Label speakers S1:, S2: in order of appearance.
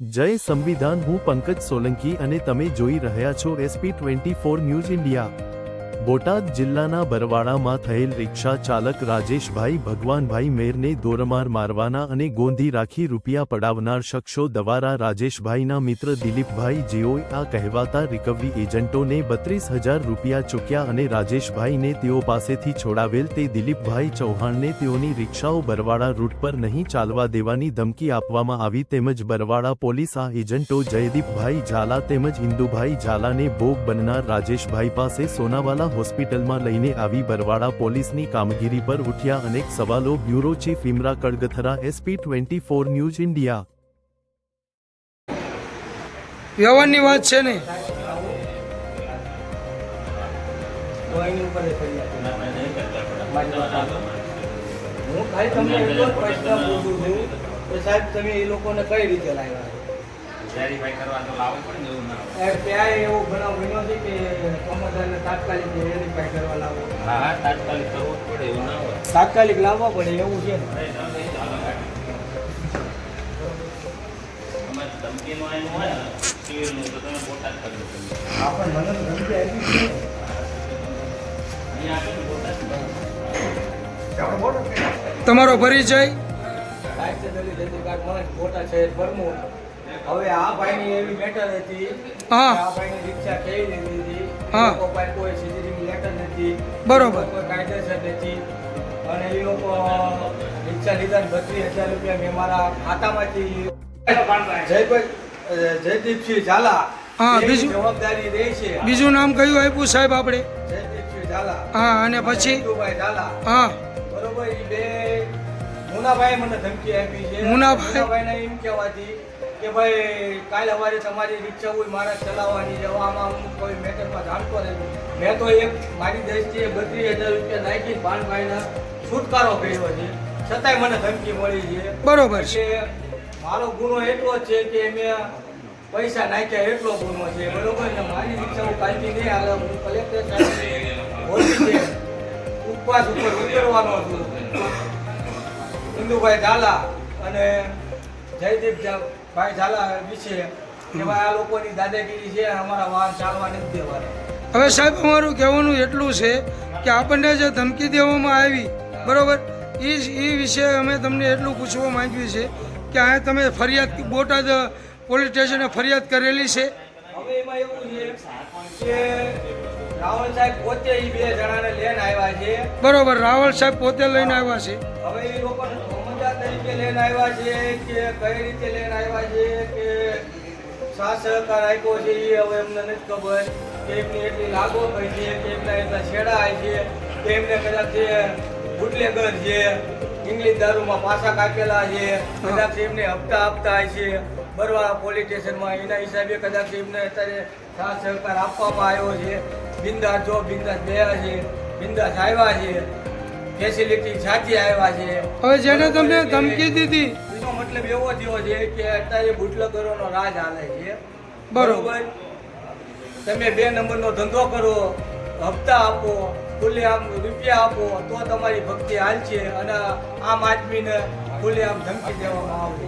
S1: જય સંવિધાન, હું પંકજ સોલંકી અને તમે જોઈ રહ્યા છો S P twenty four news India Botad જિલ્લાના બરવાડામાં થયેલ રિક્ષા ચાલક રાજેશભાઈ ભગવાનભાઈ મેરને દોરમાર મારવાના અને ગોંધી રાખી રૂપિયા પડાવનાર શખ્સો દ્વારા રાજેશભાઈના મિત્ર દિલીપભાઈ જેઓએ આ કહેવાતા રિકવરી એજન્ટોને બત્રીસ હજાર રૂપિયા ચૂક્યા અને રાજેશભાઈને તેઓ પાસેથી છોડાવેલ તે દિલીપભાઈ ચૌહાણને તેઓની રિક્ષાઓ બરવાડા રૂટ પર નહીં ચાલવા દેવાની ધમકી આપવામાં આવી તેમજ બરવાડા પોલીસ આ એજન્ટો જયદીપભાઈ ઝાલા તેમજ ઇન્દુભાઈ ઝાલાને ભોગ બનનાર રાજેશભાઈ પાસે સોનાવાલા હોસ્પિટલમાં લઈને આવી બરવાડા પોલીસની કામગીરી પર ઉઠ્યા અનેક સવાલો bureau chief ઇમરા કડગથરા S P twenty four news India
S2: વ્યવહારની વાત છે ને
S3: તો એની ઉપર એ ફરિયાદ મારી વાત સાંભળો. હું ખાલી તમને એટલો જ પ્રશ્ન પૂછું છું કે સાહેબ તમે એ લોકોને કઈ રીતે લાવ્યા
S4: વેરીફાઈ કરવા તો લાવવું પડે એવું ના
S3: ત્યાં એવો બનાવ બન્યો છે કે કોમર્સને તાત્કાલિક વેરીફાઈ કરવા લાવો?
S4: હા હા તાત્કાલિક કરવું પડે એવું ના હોય.
S3: તાત્કાલિક લાવવા પડે એવું છે
S4: ધમકીનું આયનું હોય ને, સિવિલનું, તો તમે બોટાદ કરજો તમે.
S3: આપણે મને તો ધમકી આપી છે.
S4: અહીંયા આપે બોટાદ.
S2: તમારો પરિચય?
S3: છે દલિત અધિકાર મને ખોટા શહેર પ્રમુખ હવે આ ભાઈની એવી મેટર હતી
S2: હા.
S3: આ ભાઈની રિક્ષા કેવી લીધી હતી
S2: હા.
S3: કોઈ કોઈ સીસીટીવી લેટર નથી
S2: બરોબર.
S3: કોઈ કાયદેસર નથી અને એ લોકો રિક્ષા લીધા ને બત્રીસ હજાર રૂપિયા મેં મારા ખાતામાંથી જયભાઈ જયદીપસિંહ ઝાલા
S2: હા, બીજું?
S3: જવાબદારી રહે છે
S2: બીજું નામ કયું આપ્યું સાહેબ આપણે
S3: જયદીપસિંહ ઝાલા
S2: હા અને પછી
S3: ઝાલા
S2: હા
S3: બરોબર એ બે મુનાભાઈ મને ધમકી આપી છે
S2: મુનાભાઈ?
S3: એમ કહેવાથી કે ભાઈ કાલ સવારે તમારી રિક્ષા હોય મારે ચલાવવાની જવામાં હું કોઈ મેટરમાં જાણતો નથી. મેં તો એક મારી દ્રષ્ટિએ બત્રીસ હજાર રૂપિયા નાખી ભાનભાઈને છુટકારો કર્યો છે. છતાંય મને ધમકી મળી છે.
S2: બરોબર છે.
S3: મારો ગુનો એટલો છે કે મેં પૈસા નાખ્યા એટલો ગુનો છે. બરોબર ને મારી રિક્ષા હું કાલથી નહીં આવે હું કલેક્ટર સાહેબ ઉપવાસ ઉપર ઉતરવાનો હતો ઇન્દુભાઈ ઝાલા અને જયદીપ ઝા- ભાઈ ઝાલા વિશે કે ભાઈ આ લોકોની દાદાગીરી છે અમારા વાહન ચાલવા નથી દેવાના.
S2: હવે સાહેબ અમારું કહેવાનું એટલું છે કે આપણને જે ધમકી દેવામાં આવી બરોબર એ એ વિશે અમે તમને એટલું પૂછવા માંગ્યું છે કે આ તમે ફરિયાદ બોટાદ પોલીસ સ્ટેશને ફરિયાદ કરેલી છે?
S3: હવે એમાં એવું છે કે રાવલ સાહેબ પોતે બે જણાને લઈને આવ્યા છે.
S2: બરોબર રાવલ સાહેબ પોતે લઈને આવ્યા છે.
S3: હવે તરીકે લઈને આવ્યા છે કે કઈ રીતે લઈને આવ્યા છે કે સા સહકાર આપ્યો છે એ હવે એમને નથી ખબર. કે એમની એટલી લાગો કઈ છે કે એમના એટલા છેડા આવી છે કે એમને કદાચ જે બુટલેગર છે ઇંગ્લિશ દારૂમાં પાછા કાપેલા છે, કદાચ એમને હપ્તા આપતા આવી છે. બરવાળા પોલીસ સ્ટેશનમાં એના હિસાબે કદાચ એમને અત્યારે સા સહકાર આપવામાં આવ્યો છે. બિંદાસ જો બિંદાસ ગયા છે, બિંદાસ આવ્યા છે. ફેસિલિટી સાચી આવ્યા છે.
S2: હવે જેને તમને ધમકી દીધી.
S3: એનો મતલબ એવો થયો છે કે અત્યારે બુટલગરોનો રાજ હાલે છે.
S2: બરોબર.
S3: તમે બે નંબરનો ધંધો કરો હપ્તા આપો ખુલ્લે આમ રૂપિયા આપો તો તમારી ભક્તિ હાલશે અને આમ આદમીને ખુલ્લે આમ ધમકી દેવામાં આવે